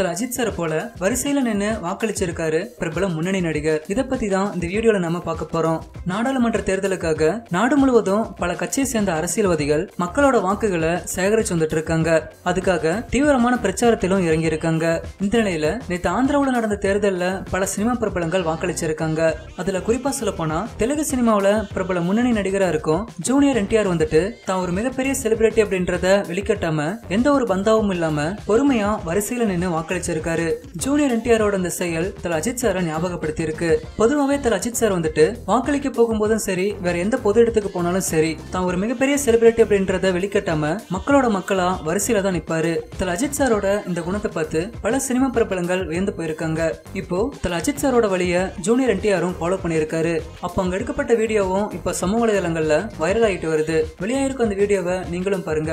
Thala Ajith sir போல வரிசையில நின்று வாக்களிச்சிருக்காரு பிரபல முன்னணி நடிகர். இத பத்தி தான் இந்த வீடியோல நம்ம பார்க்க போறோம். நாடாளுமன்ற தேர்தலுக்காக நாடு முழுவதும் பல கட்சியை சேர்ந்த அரசியல்வாதிகள் மக்களோட வாக்குகளை சேகரிச்சு வந்துட்டு இருக்காங்க அதுக்காக தீவிரமான பிரச்சாரத்திலும் இறங்கி இருக்காங்க இந்த நிலையில நேற்று ஆந்திராவில் நடந்த தேர்தலில் பல சினிமா பிரபலங்கள் வாக்களிச்சிருக்காங்க. அதுல குறிப்பா சொல்ல போனா தெலுங்கு சினிமாவில் பிரபல முன்னணி நடிகரா இருக்கும் ஜூனியர் என்டிஆர் வந்துட்டு தான் ஒரு மிகப்பெரிய செலிபிரிட்டி அப்படின்றத வெளிக்கட்டாம எந்த ஒரு பந்தாவும் இல்லாம பொறுமையா வரிசையில வாக்கு வாக்களிச்சிருக்காரு. ஜூனியர் என்டிஆரோட இந்த செயல் தல அஜித் சாரை ஞாபகப்படுத்தி இருக்கு பொதுவாகவே தல அஜித் சார் வந்துட்டு வாக்களிக்க போகும்போதும் சரி வேற எந்த பொது இடத்துக்கு போனாலும் சரி தான் ஒரு மிகப்பெரிய செலிபிரிட்டி அப்படின்றத வெளிக்காட்டாம மக்களோட மக்களா வரிசையில தான் நிப்பாரு. தல அஜித் சாரோட இந்த குணத்தை பார்த்து பல சினிமா பிரபலங்கள் வியந்து போயிருக்காங்க. இப்போ தல அஜித் சாரோட வழிய ஜூனியர் என்டிஆரும் ஃபாலோ பண்ணியிருக்காரு. அப்போ அங்க எடுக்கப்பட்ட வீடியோவும் இப்போ சமூக வலைதளங்கள்ல வைரல் ஆகிட்டு வருது. வெளியாயிருக்கும் அந்த வீடியோவை நீங்களும் பாருங்க.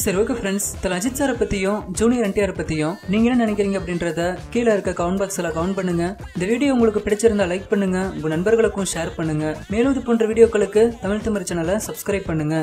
சரி ஓகே ஃப்ரெண்ட்ஸ் தல அஜித் சாரை பற்றியும் ஜூனியர் என்டிஆர் பற்றியும் நீங்கள் என்ன நினைக்கிறீங்க அப்படின்றத கீழே இருக்க கமெண்ட் பாக்ஸில் கமெண்ட் பண்ணுங்க. இந்த வீடியோ உங்களுக்கு பிடிச்சிருந்தா லைக் பண்ணுங்க உங்கள் நண்பர்களுக்கும் ஷேர் பண்ணுங்க. மேலும் இது போன்ற வீடியோக்களுக்கு தமிழ் தமிழ் சேனலை சப்ஸ்கிரைப் பண்ணுங்க.